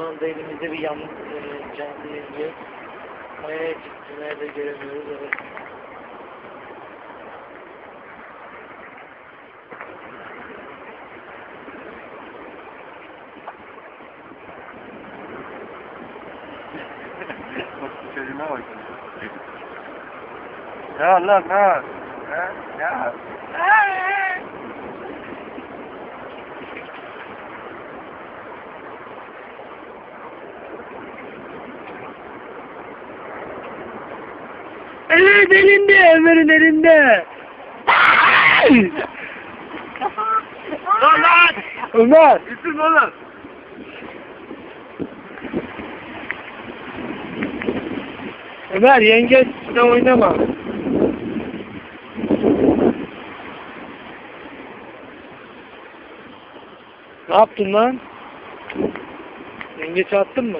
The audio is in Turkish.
Şu anda elimizde bir yan, e, canlı yayıncı. Maya'ya çıktı. Nerede göremiyoruz. Evet. Bak çocuğuna bak. Ya lan ha. Ha? Ya. Evet elinde. Ömer'in elinde. Lan lan. Ömer. Gitsin oğlum. Ömer yengeçle oynama. Ne yaptın lan? Yengeç attın mı?